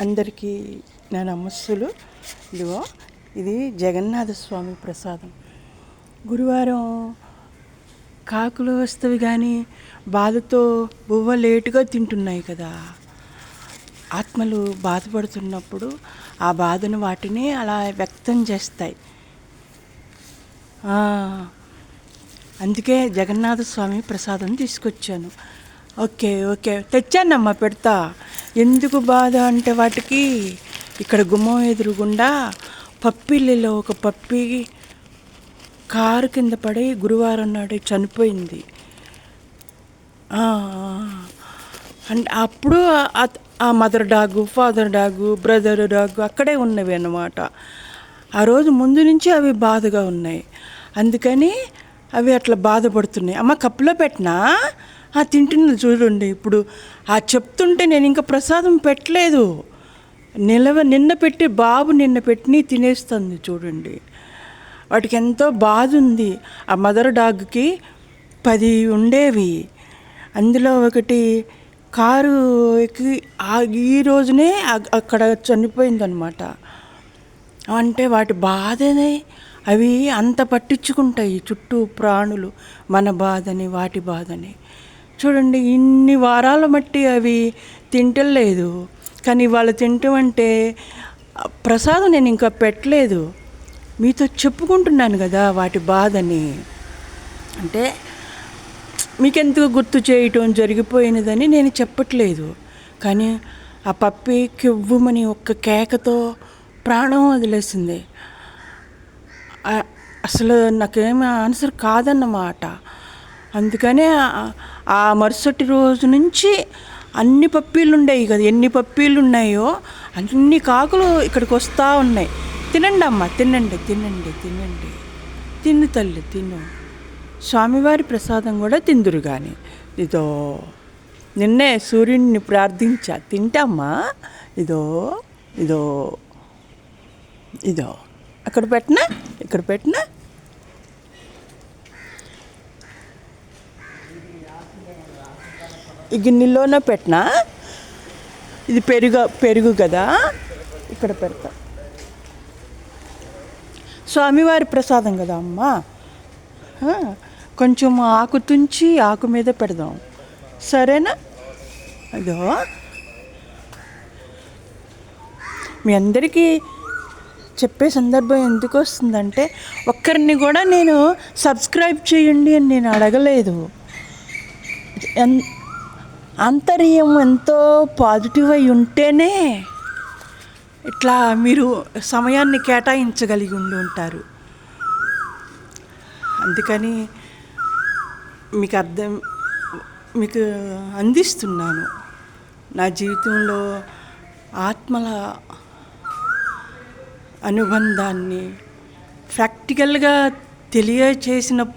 అందరికీ నా నమస్సులు. ఇదిగో ఇది జగన్నాథ స్వామి ప్రసాదం. గురువారం కాకులు వస్తవి కానీ బాధతో బువ్వ లేటుగా తింటున్నాయి కదా. ఆత్మలు బాధపడుతున్నప్పుడు ఆ బాధను వాటిని అలా వ్యక్తం చేస్తాయి. అందుకే జగన్నాథ స్వామి ప్రసాదం తీసుకొచ్చాను. Okay okay. తెచ్చానమ్మా పెడతా. ఎందుకు బాధ అంటే వాటికి ఇక్కడ గుమ్మం ఎదురుగుండా పప్పిల్లిలో ఒక పప్పి కారు కింద పడి గురువారం నాడు చనిపోయింది. అండ్ అప్పుడు ఆ- ఆ mother dog father dog brother dog అక్కడే ఉన్నవి అన్నమాట. ఆ రోజు ముందు నుంచి అవి బాధగా ఉన్నాయి. అందుకని అవి అట్లా బాధపడుతున్నాయి. అమ్మ కప్పులో పెట్టినా? ఆ తింటున్నది చూడండి. ఇప్పుడు ఆ చెప్తుంటే నేను ఇంకా ప్రసాదం పెట్టలేదు. నిలవ నిన్న పెట్టి బాబు నిన్న పెట్టి తినేస్తుంది చూడండి. వాటికి ఎంతో బాధ ఉంది ఆ మదర్ డాగ్కి పది ఉండేవి. అందులో ఒకటి కారు ఎక్కి ఆ- ఈ రోజునే అక్కడ చనిపోయిందనమాట అంటే వాటి బాధనే అవి అంత పట్టించుకుంటాయి. చుట్టూ ప్రాణులు మన బాధని వాటి బాధని. చూడండి ఇన్ని వారాల మట్టి అవి తింటలేదు. కానీ వాళ్ళు తింటామంటే ప్రసాదం నేను ఇంకా పెట్టలేదు. మీతో చెప్పుకుంటున్నాను కదా వాటి బాధని. అంటే మీకెందుకు గుర్తు చేయటం జరిగిపోయినదని నేను చెప్పట్లేదు. కానీ ఆ పప్పి కివ్వుమని ఒక్క కేకతో ప్రాణం వదిలేసింది. అసలు నాకేమి ఆన్సర్ కాదన్నమాట. అందుకనే ఆ- మరుసటి రోజు నుంచి అన్ని పప్పీలు ఉండేవి కదా ఎన్ని పప్పీలు ఉన్నాయో అన్ని కాకులు ఇక్కడికి వస్తూ ఉన్నాయి. తినండి అమ్మ తినండి తినండి తినండి. తిను తల్లి తిను. స్వామివారి ప్రసాదం కూడా తిందురు కానీ ఇదో నిన్నే సూర్యుడిని ప్రార్థించా. తింటామ్మా ఇదో ఇదో ఇదో. అక్కడ పెట్టినా? ఇక్కడ పెట్టినా? ఈ గిన్నెలోనే పెట్టినా? ఇది పెరుగు పెరుగు కదా? ఇక్కడ పెడతా. స్వామివారి ప్రసాదం కదా అమ్మ? కొంచెం ఆకు తుంచి ఆకు మీద పెడదాం. సరేనా? అదో. మీ అందరికీ చెప్పే సందర్భం ఎందుకు వస్తుందంటే ఒక్కరిని కూడా నేను సబ్స్క్రైబ్ చేయండి అని నేను అడగలేదు. ఎన్ ఆంతర్యం ఎంతో పాజిటివ్ అయి ఉంటేనే ఇట్లా మీరు సమయాన్ని కేటాయించగలిగి ఉండి ఉంటారు. అందుకని మీకు అర్థం మీకు అందిస్తున్నాను. నా జీవితంలో ఆత్మల అనుబంధాన్ని ప్రాక్టికల్గా తెలియచేసినప్పుడు